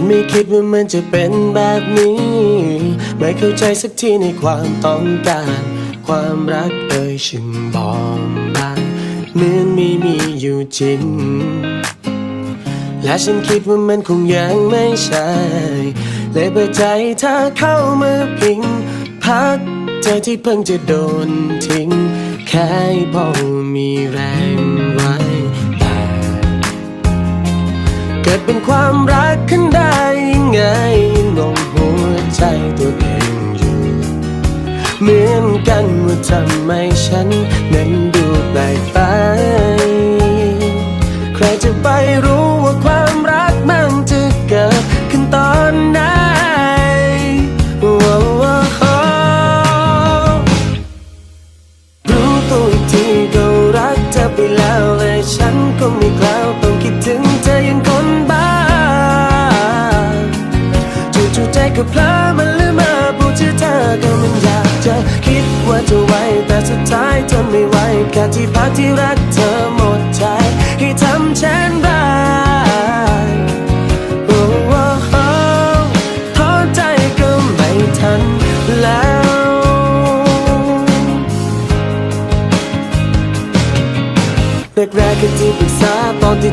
ฉันไม่คิดว่ามันจะเป็นแบบนี้ ไม่เข้าใจสักทีในความต้องการ ความรักเอ่ยฉันบองบางเหมือนไม่มีอยู่จริง และฉันคิดว่ามันคงยังไม่ใช่ เลยเปิดใจเธอเข้ามาพิง พักใจที่เพิ่งจะโดนทิ้ง แค่พอมีแรงไว้ กิดเป็นความรักขึ้นได้ยังไงงงหัวใจตัวเองอยู่ เหมือนกันว่าทำไมฉันนั้นดูแปลกไป ใครจะไปรู้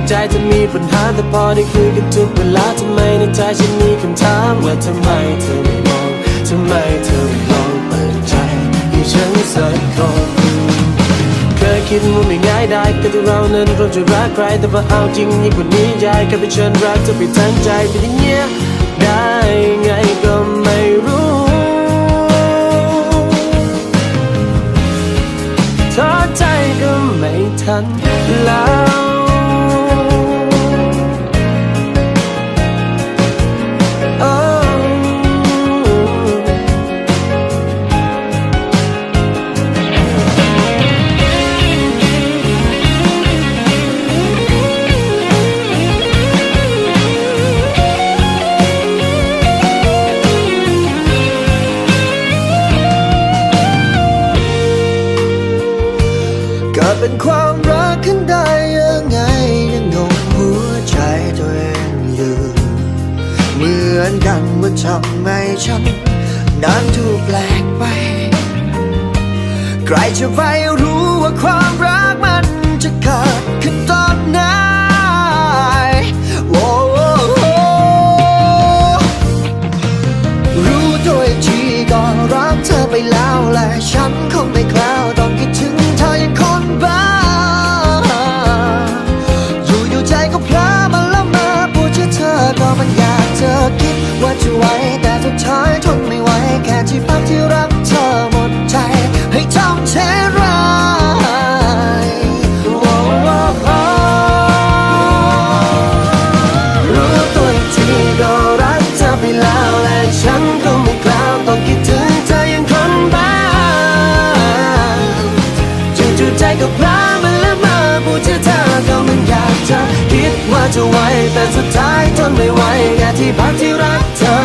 ใจจะมีปัญหาแต่พอได้คุยกันทุกเวลาทำไมในใจฉันมีคำถามว่าทำไมเธอไม่มองทำไมเธอไม่ลองเปิดใจให้ฉันสักคนเคยคิดว่าไม่ง่ายได้ก็ที่เรานั้นเราจะรักใครแต่พอเอาจริงยิ่งกว่านี้ยายก็เป็นฉันรักเธอไปทั้งใจเป็นอย่างเงี้ยได้ไงก็ไม่รู้ท้อใจก็ไม่ทันแล้ว ฉันนั้นถูกแปลกไป ใครจะไปรู้ว่าความรักมันจะเกิดขึ้นตอนไหน ที่พักที่รักเธอหมดใจ ให้ทำเช่นไรโอ้โอ้โอ้รู้ตัวอีกทีก็รักเธอไปแล้วและฉันก็ไม่กล้าต้องคิดถึงเธอยังคนบ้าจู่ๆใจก็พลามันละมาพูดชื่อเธอก็มันอยากจะคิดว่าจะไหวแต่สุดท้ายทนไม่ไหวแค่ที่พักที่รักเธอ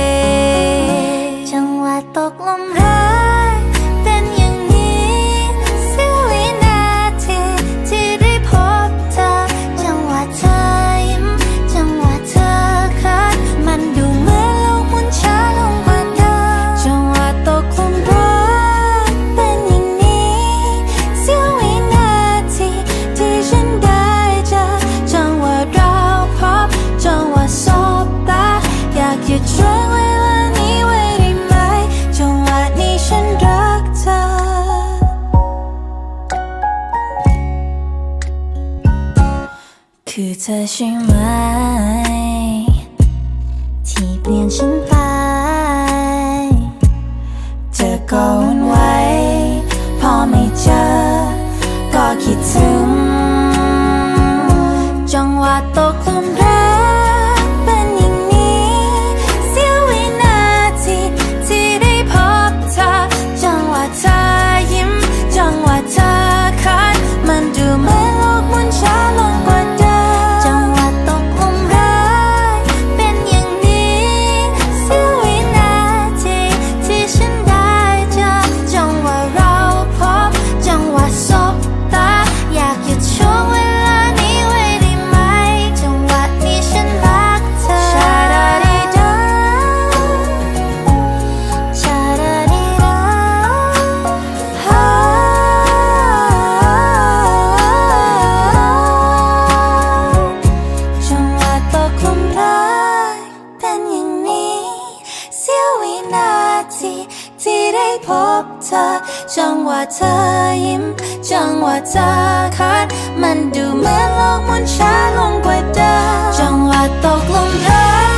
的心吗？ ที่ได้พบเธอ จังว่าเธอยิ้ม จังว่าเธอขาดมันดูเหมือนโลกมันช้าลงกว่าเดิมจังว่าตกลงเธอ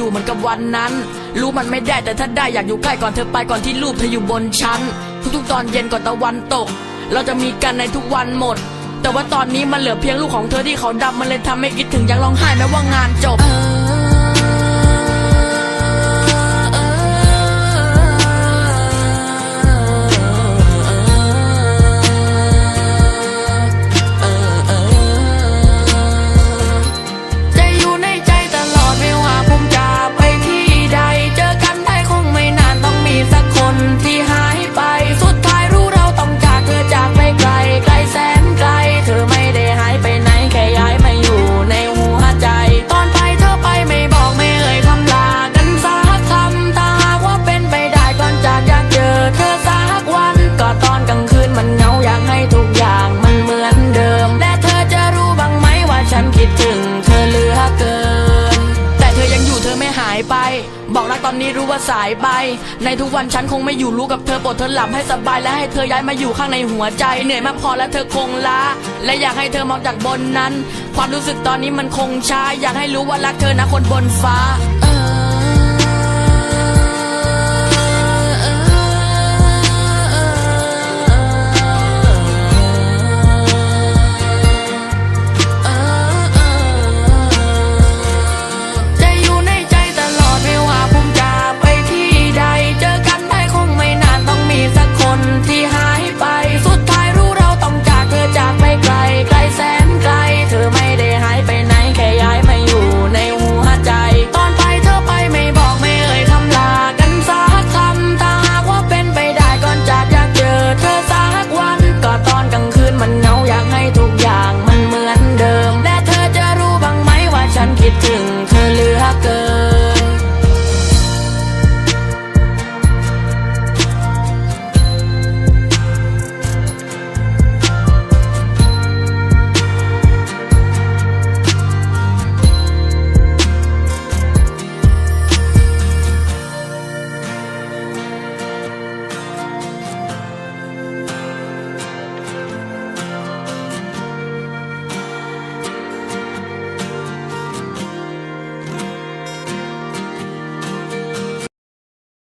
อยู่เหมือนกับวันนั้น รู้มันไม่ได้แต่ถ้าได้อยากอยู่ใกล้ก่อนเธอไปก่อนที่รูปเธออยู่บนชั้น ทุกๆตอนเย็นก่อนตะวันตก เราจะมีกันในทุกวันหมด แต่ว่าตอนนี้มันเหลือเพียงลูกของเธอที่เขาดับมันเลยทำให้คิดถึงยังร้องไห้แม้ว่างานจบ ในทุกวันฉันคงไม่อยู่รู้กับเธอปวดเธอหลับให้สบายและให้เธอย้ายมาอยู่ข้างในหัวใจ เหนื่อยมากพอแล้วเธอคงล้า และอยากให้เธอมองจากบนนั้น ความรู้สึกตอนนี้มันคงช้า อยากให้รู้ว่ารักเธอนะคนบนฟ้า